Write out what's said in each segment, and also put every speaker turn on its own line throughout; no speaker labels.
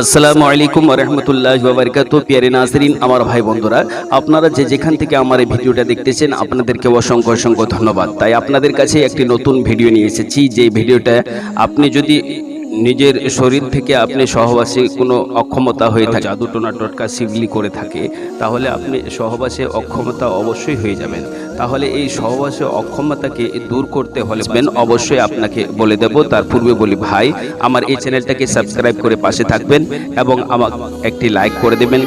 আসসালামু আলাইকুম রহমতুল্লাহ বাবরকাত পিয়ারে নাসরিন, আমার ভাই বন্ধুরা, আপনারা যে যেখান থেকে আমার এই ভিডিওটা দেখতেছেন, আপনাদেরকে অসংখ্য অসংখ্য ধন্যবাদ। তাই আপনাদের কাছে একটি নতুন ভিডিও নিয়ে এসেছি। যে ভিডিওটা আপনি যদি নিজের শরীর থেকে আপনি সহবাসে কোনো অক্ষমতা হয়ে থাকে জাদু টোনা টটকা সিগলি করে থাকে, তাহলে আপনি সহবাসে অক্ষমতা অবশ্যই হয়ে যাবেন। তাহলে এই সহবাসে অক্ষমতাকে দূর করতে হলে অবশ্যই আপনাকে বলে দেব, তার পূর্বে বলি, ভাই, আমার এই চ্যানেলটাকে সাবস্ক্রাইব করে পাশে থাকবেন এবং আমার একটি লাইক করে দেবেন।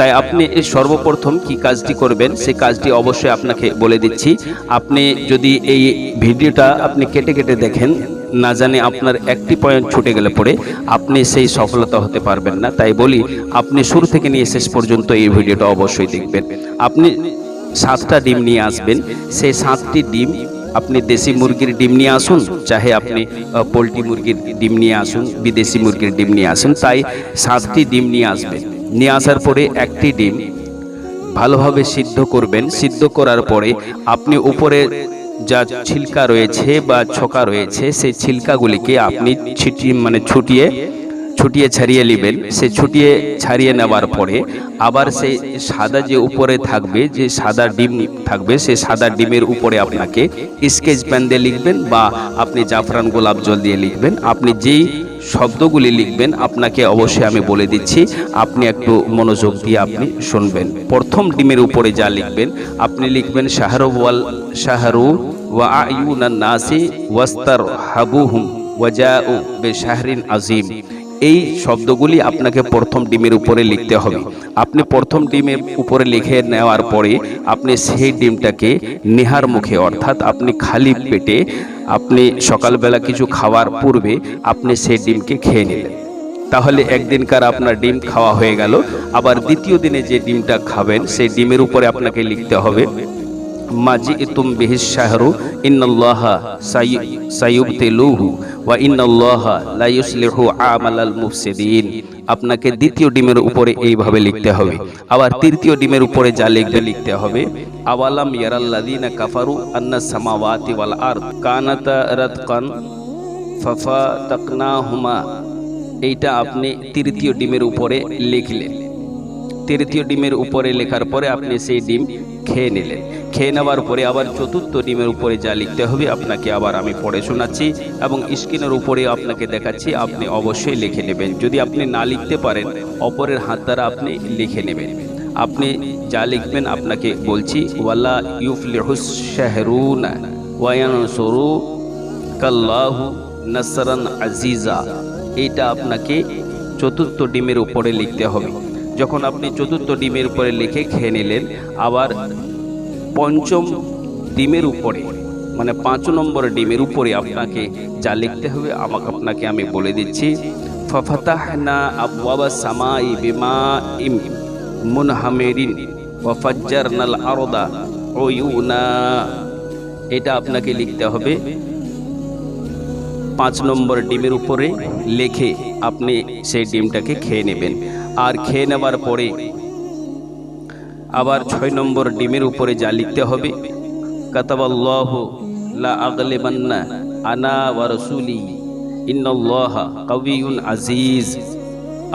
তাই আপনি সর্বপ্রথম কি কাজটি করবেন সেই কাজটি অবশ্যই আপনাকে বলে দিচ্ছি। আপনি যদি এই ভিডিওটা আপনি কেটে কেটে দেখেন, না জানে আপনার একটি পয়েন্ট ছুটে গেলে পরে আপনি সেই সফলতা হতে পারবেন না। তাই বলি, আপনি শুরু থেকে নিয়ে শেষ পর্যন্ত এই ভিডিওটা অবশ্যই দেখবেন। আপনি সাতটা ডিম নিয়ে আসবেন, সেই সাতটি ডিম আপনি দেশি মুরগির ডিম নিয়ে আসুন, চাহে আপনি পোলট্রি মুরগির ডিম নিয়ে আসুন, বিদেশি মুরগির ডিম নিয়ে আসুন, তাই সাতটি ডিম নিয়ে আসবেন। নিয়ে আসার পরে একটি ডিম ভালোভাবে সিদ্ধ করবেন। সিদ্ধ করার পরে আপনি উপরে যা ছিলকা রয়েছে বা ছোকা রয়েছে, সেই ছিলকাগুলিকে আপনি ছিটিয়ে মানে ছুটিয়ে ছুটিয়ে ছাড়িয়ে নেবেন। সে ছুটিয়ে ছাড়িয়ে নেওয়ার পরে আবার সেই সাদা যে উপরে থাকবে, যে সাদা ডিম থাকবে সেই সাদা ডিমের উপরে আপনাকে স্কেচ প্যান দিয়ে লিখবেন বা আপনি জাফরান গোলাপ জল দিয়ে লিখবেন। আপনি যেই শব্দগুলি লিখবেন। আপনাকে অবশ্যই আমি বলে দিচ্ছি, আপনি একটু মনোযোগ দিয়ে আপনি শুনবেন। প্রথম ডিমের উপরে যা লিখবেন, আপনি লিখবেন শাহরু ওয়াল, শাহরু ওয়া আয়ুনান নাসি ওয়াস্তার হাবুহুম ওয়াজাউ বেশাহরিন আজিম। এই শব্দগুলি আপনাকে প্রথম ডিমের উপরে লিখতে হবে। আপনি প্রথম ডিমের উপরে লিখে নেওয়ার পরে আপনি সেই ডিমটাকে নেহার মুখে, অর্থাৎ আপনি খালি পেটে আপনি সকালবেলা কিছু খাওয়ার পূর্বে আপনি সেই ডিমকে খেয়ে নিলেন। তাহলে একদিনকার আপনার ডিম খাওয়া হয়ে গেল। আবার দ্বিতীয় দিনে যে ডিমটা খাবেন, সেই ডিমের উপরে আপনাকে লিখতে হবে মাজি তুম বিহিস শাহরু, ইন্নাল্লাহা সাইয়ুবতিলুহু ওয়া ইন্নাল্লাহা লা ইউসলিহু আমালাল মুফসিদিন। আপনাকে দ্বিতীয় ডিমের উপরে এইভাবে লিখতে হবে। আবার তৃতীয় ডিমের উপরে যা লিখবে লিখতে হবে, আওয়ালাম ইয়ারাল্লাযিনা কাফারু আন্নাস সামাওয়াতি ওয়াল আরদ, কানাতা রাতকান ফাফাতাকনাহুমা। এইটা আপনি তৃতীয় ডিমের উপরে লিখলেন। তৃতীয় ডিমের উপরে লেখার পরে আপনি সেই ডিম খেয়ে নিলেন। খেয়ে নেওয়ার পরে আবার চতুর্থ ডিমের উপরে যা লিখতে হবে আপনাকে আবার আমি পড়ে শোনাচ্ছি এবং স্ক্রিনের উপরে আপনাকে দেখাচ্ছি, আপনি অবশ্যই লিখে নেবেন। যদি আপনি না লিখতে পারেন, অপরের হাত দ্বারা আপনি লিখে নেবেন। আপনি যা লিখবেন আপনাকে বলছি ওয়াল্লা ইউফলিহুস শাহরুনা ওয়ায়ানসরু কাল্লাহু নাসরান আজিজা। এটা আপনাকে চতুর্থ ডিমের উপরে লিখতে হবে। যখন আপনি চতুর্থ ডিমের উপরে লিখে খেয়ে নিলেন, আবার পঞ্চম ডিমের উপরে মানে পাঁচ নম্বর ডিমের উপরে আপনাকে যা লিখতে হবে, আমাকে আপনাকে আমি বলে দিচ্ছি, ফফাতাহনা আবওয়াবা সামাই বিমা ইম মুনহামেরিন ওয়াফাজ্জারনাল আরদা ওয়ুনা এটা আপনাকে লিখতে হবে। পাঁচ নম্বর ডিমের উপরে লেখে আপনি সেই ডিমটাকে খেয়ে নেবেন। আর খেয়ে নেওয়ার পরে আবার ছয় নম্বর ডিমের উপরে যা লিখতে হবে লা আগলেবান্না আনা কবিউন আজিজ।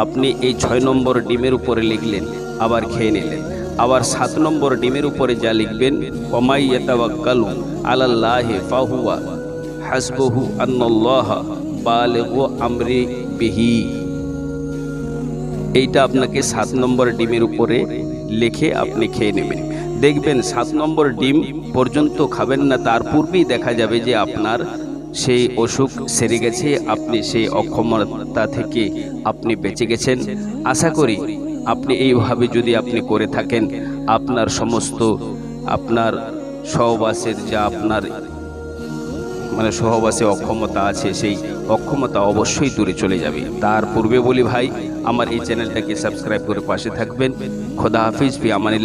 আপনি এই ছয় নম্বর ডিমের উপরে লিখলেন, আবার খেয়ে নিলেন। আবার সাত নম্বর ডিমের উপরে যা লিখবেন কমাই ইয়াতাওয়াক্কালু আলাল্লাহি ফাহুয়া হাসবহু আন্নাল্লাহ বিহি। এইটা আপনাকে সাত নম্বর ডিমের উপরে লিখে আপনি খেয়ে নেবেন। দেখবেন সাত নম্বর ডিম পর্যন্ত খাবেন না, তার পূর্বেই দেখা যাবে যে আপনার সেই অসুখ সেরে গেছে, আপনি সেই অক্ষমতা থেকে আপনি বেঁচে গেছেন। আশা করি আপনি এইভাবে যদি আপনি করে থাকেন, আপনার সমস্ত, আপনার সহবাসের যা আপনার মানে সহবাসে অক্ষমতা আছে, সেই অক্ষমতা অবশ্যই দূরে চলে যাবে। তার পূর্বে বলি ভাই, আমার এই চ্যানেলটাকে সাবস্ক্রাইব করে পাশে থাকবেন। খোদা হাফিজ, ফি আমানিল্লাহ।